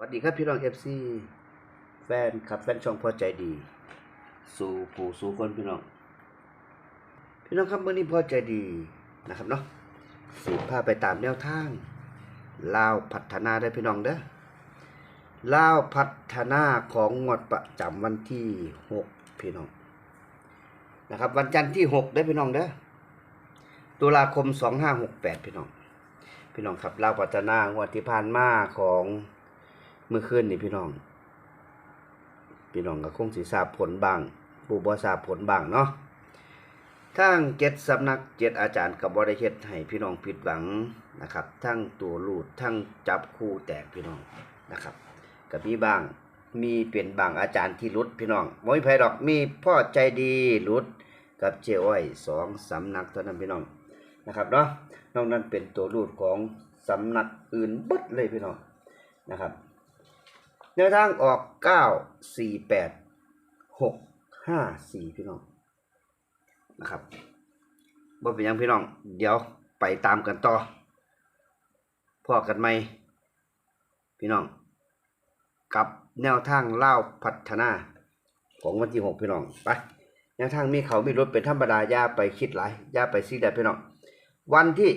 สวัสดีครับพี่น้องเอฟซีแฟนครับแฟนช่องพอใจดี สู่ผู้สู่คนพี่น้อง พี่น้องครับเมื่อนี้พอใจดีนะครับเนาะสิพาไปตามแนวทางลาวพัฒนาได้พี่น้องเด้อลาวพัฒนาของงวดประจำวันที่หกพี่น้องนะครับ วันจันทร์ที่หกได้พี่น้องเด้อตุลาคมสองห้าหกแปดพี่น้อง พี่น้องครับลาวพัฒนางวดที่ผ่านมาของ เมื่อคืนนี่พี่น้อง พี่น้องก็คงสิทราบผลบางผู้บ่ทราบผลบางเนาะทั้งเจ็ดสำนักเจ็ดอาจารย์กับ่ได้เฮ็ดให้พี่น้องผิดหวังนะครับ ทั้งตัวรูดทั้งจับคู่แตกพี่น้องนะครับก็มีบ้างมีเป็นบางอาจารย์ที่หลุดพี่น้องบ่มีไผดอกมีพ่อใจดีหลุดกับเจ้อ้อยสองสำนักเท่านั้นพี่น้องนะครับเนาะนอกนั้นเป็นตัวรูดของสำนักอื่นบดเลยพี่น้องนะครับ แนวทางออกเก้าสี่แปดหกห้าสี่พี่น้องนะครับบ่เป็นยังพี่น้อง เดี๋ยวไปตามกันต่อพอกันไหมพี่น้อง กับแนวทางเล่าพัฒนา ของวันที่หกพี่น้องไปแนวทางมีเขามีรถเป็นธรรมดาย่าไปคิดหลายย่าไปซีแดดพี่น้อง วันที่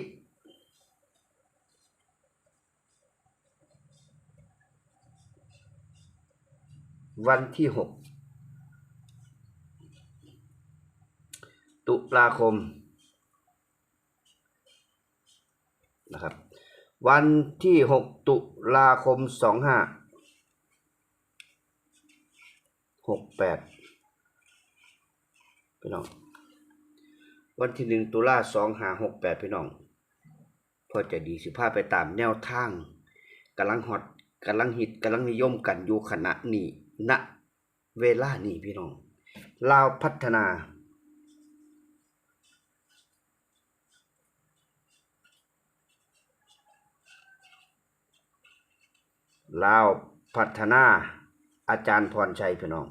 วันที่หกตุลาคมนะครับวันที่หกตุลาคมสองห้าหกแปดพี่น้อง วันที่หนึ่งตุลาสองห้าหกแปดพี่น้อง พอจะดีสิพาไปตามแนวทางกำลังฮอตกำลังฮิตกำลังนิยมกันอยู่ขณะนี้ณเวลานี้พี่น้องลาวพัฒนาลาวพัฒนาอาจารย์พรชัยพี่น้อง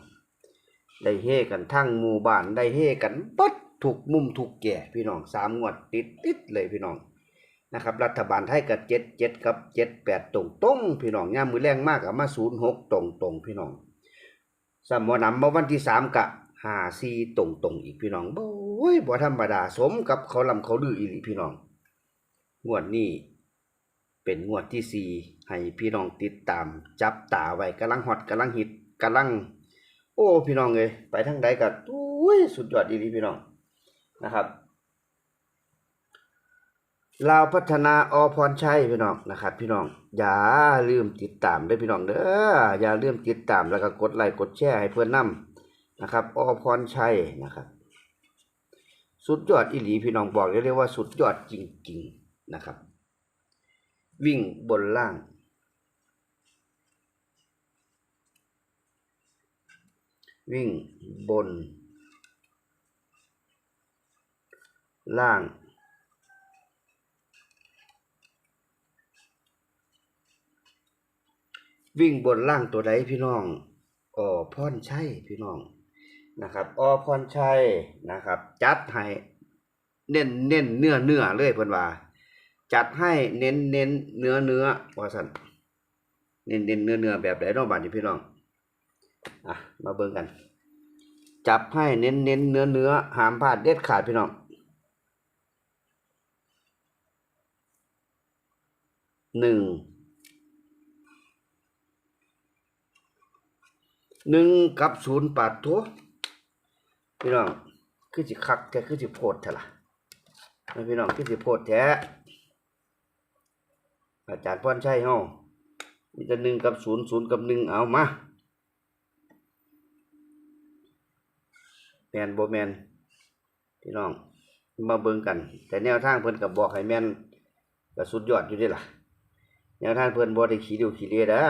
ได้เฮกันทั้งหมู่บ้านได้เฮกันปัดถูกมุมถูกแก่พี่น้องสามงวดติดติดเลยพี่น้องนะครับ รัฐบาลไทยกับเจ็ดเจ็ดกับเจ็ดแปดตรงตรงพี่น้องย่ามมือแรงมากกับมาศูนย์หกตรงตรงพี่น้อง สมวนำมาวันที่สามกะหาซีตรงตรงๆอีกพี่น้องโอ้ยบ่ธรรมดาสมกับเขาลำเขาดื้ออีหลีพี่น้อง งวดนี้เป็นงวดที่สี่ให้พี่น้องติดตาม จับตาไว้กำลังฮอตกำลังฮิตกำลัง โอ้พี่น้องเอ้ยไปทางใดก็อุ้ยสุดยอดดีพี่น้องนะครับ ลาวพัฒนาอพรชัยพี่น้องนะครับ พี่น้องอย่าลืมติดตามด้วยพี่น้องเด้ออย่าลืมติดตามแล้วก็กดไลค์กดแชร์ให้เพื่อนนํนะครับอพรชัยนะครับ สุดยอดอีหลีพี่น้องบอกได้เลยว่าสุดยอดจริงๆนะครับ วิ่งบนล่าง วิ่งบน ล่าง วิ่งบนล่างตัวใดพี่น้องอ๋อพรชัยพี่น้องนะครับอ๋อพรชัยนะครับ จัดให้เน้นเน้นเนื้อเนื้อเลยเพิ่นว่า จัดให้เน้นเน้นเนื้อเนื้อว่าสันเน้นเน้นเนื้อเนื้อแบบไหนน้องบ้านนี่พี่น้องอะมาเบิ่งกัน จับให้เน้นเน้นเนื้อเนื้อหามพลาดเด็ดขาดพี่น้องหนึ่ง หนึ่งกับศูนย์ปาดทัวพี่น้องคือสิคักแท้คือสิโพดแท้ล่ะพี่น้องคือสิโพดแท้อาจารย์พรชัยเฮามีแต่หนึ่งกับศูนย์ศูนย์กับหนึ่งเอามาแมนโบแมนพี่น้องมาเบิ่งกัน แต่แนวทางเพิ่นกับบอกให้แมนก็สุดยอดอยู่ด้ล่ะแนวทางเพิ่นบ่ได้ขี้ดิวขี้เลียด้อ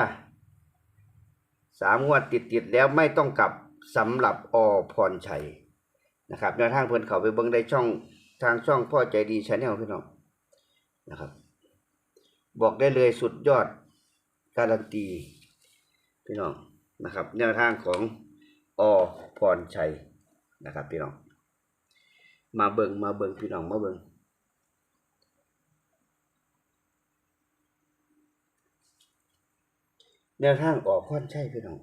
สามงวดติดติดๆแล้วไม่ต้องกลับสำหรับอพรชัยนะครับแนวทางเพิ่อนเขาไปเบิ่งได้ช่องทางช่องพ่อใจดีชาแนลพี่น้องนะครับ บอกได้เลยสุดยอดการันตีพี่น้องนะครับ แนวทางของอพรชัยนะครับพี่น้อง มาเบิงมาเบิงพี่น้องมาเบิง แนวทางออกค่อนใช่พี่น้อง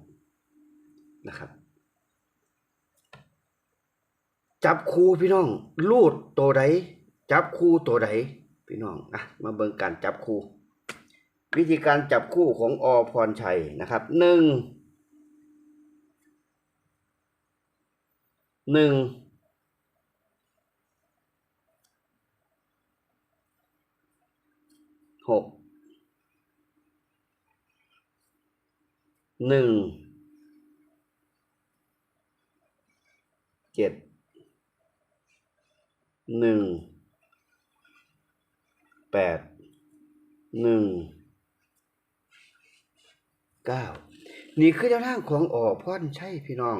นะครับ จับคูพี่น้องลูดตัวใดจับคูตัวใดพี่น้องอะมาเบิ่งการจับคูวิธีการจับคู่ของอพรชัยนะครับหนึ่งหนึ่งหก หนึ่งเจ็ดหนึ่งแปดหนึ่งเก้านี่คือแนวทางของออพ่อนใช่พี่น้อง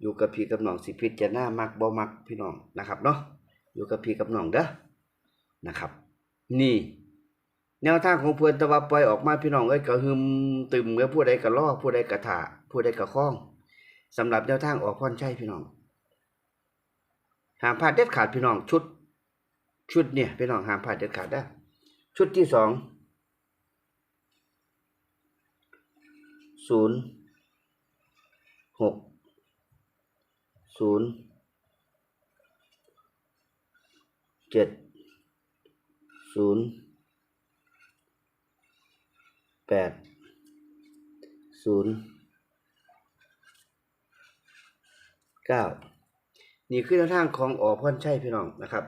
อยู่กับพี่กับน้องสิพิจารณามักบ่มักพี่น้องนะครับเนาะอยู่กับพี่กับน้องเด้อนะครับ นี่ แนวทางของเพื่อนตะว่าปล่อยออกมาพี่น้องเอ้ยก็หึมตึมเมื่อผู้ใดก็ล่อผู้ใดก็ถ่าผู้ใดก็คล้องสำหรับแนวทางออกพ่อนใช่พี่น้องหามพลาดเด็ดขาดพี่น้องชุด ชุดเนี่ยพี่น้องหามพลาดเด็ดขาดได้ชุดที่สองศูนย์หกศูนย์เจ็ดศูนย์ แปดศูนย์เก้านี่คือแนวทางของอพ่อนใช่พี่น้องนะครับ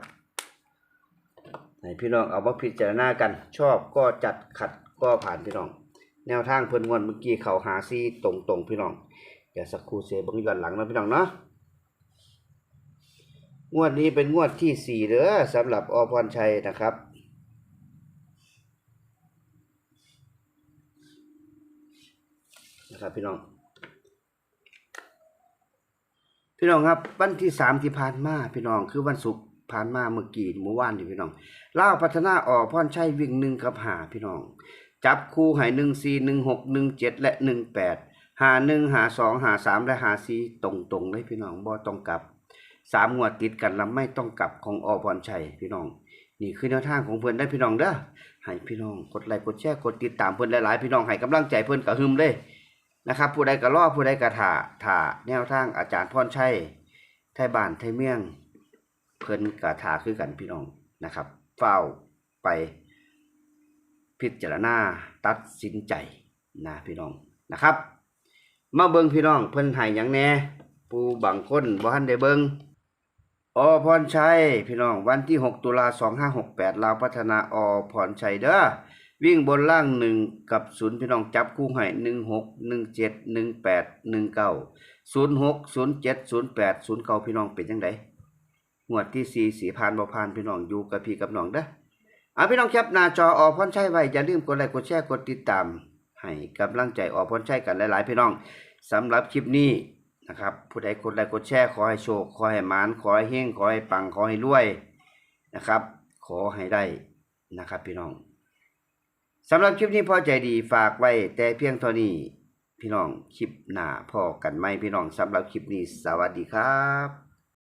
ให้พี่น้องเอามาพิจารณากัน ชอบก็จัดขัดก็ผ่านพี่น้อง แนวทางเพิ่นงวนเมื่อกี้เขาหาซีตรงตรงพี่น้องเดี๋ยวสักครู่เซเบังย้อนหลังนะพี่น้องเนาะงวดนี้เป็นงวดที่สี่เด้อสำหรับอพรชัยนะครับ นะครับพี่น้อง พี่น้องครับ วันที่สามที่ผ่านมาพี่น้องคือวันศุกร์ผ่านมาเมื่อกี้เมื่อวานนี่พี่น้องเล่าพัฒนาออกพรชัยวิ่งหนึ่งกับหาพี่น้อง จับคู่ให้หนึ่งสี่หนึ่งหกหนึ่งเจ็ดและหนึ่งแปดหาหนึ่งหาสองหาสามและหาสี่ตรงตรงเลยพี่น้องบ่ต้องกลับสามงวดติดกันแล้วไม่ต้องกลับของอพรชัยพี่น้อง นี่คือแนวทางของเพื่อนได้พี่น้องเด้อให้พี่น้องกดไลค์กดแชร์กดติดตามเพื่อนหลายๆพี่น้องให้กำลังใจเพื่อนกระหึมเลย นะครับ ผู้ใดก็รอผู้ใดก็ถ่าถาแนวทางอาจารย์พรชัยไทยบ้านไทยเมือง เพิ่นก็ถ่าคือกันพี่น้องนะครับเฝ้าไปพิจารณาตัดสินใจนะพี่น้องนะครับ มาเบิงพี่น้องเพิ่นให้หยังแน่ผู้บางคนบ่ทันได้เบิงอพรชัยพี่น้องวันที่ 6 ตุลา2568ลาวพัฒนาอพรชัยเด้อ วิ่งบนล่างหนึ่งกับศูนย์พี่น้องจับคู่ให้หนึ่งหกหนึ่งเจ็ดหนึ่งแปดหนึ่งเก้าศูนย์หกศูนย์เจ็ดศูนย์แปดศูนย์เก้าพี่น้องเป็นยังไงงวดที่สี่สี่ผ่านบ่ผ่านพี่น้องอยู่กับพี่กับน้องเด้ออะพี่น้องแคปหน้าจอออกพรชัยไว้อย่าลืมกดไลค์กดแชร์กดติดตาม ให้กำลังใจออกพรชัยกันหลายๆ พี่น้องสำหรับคลิปนี้นะครับผู้ใดกดไลค์กดแชร์ขอให้โชคขอให้มานขอให้เฮงขอให้ปังขอให้รวยนะครับ ขอให้ได้นะครับพี่น้อง สำหรับคลิปนี้พอใจดีฝากไว้ แต่เพียงเท่านี้พี่น้องคลิปหน้าพอกันไหมพี่น้องสำหรับคลิปนี้สวัสดีครับ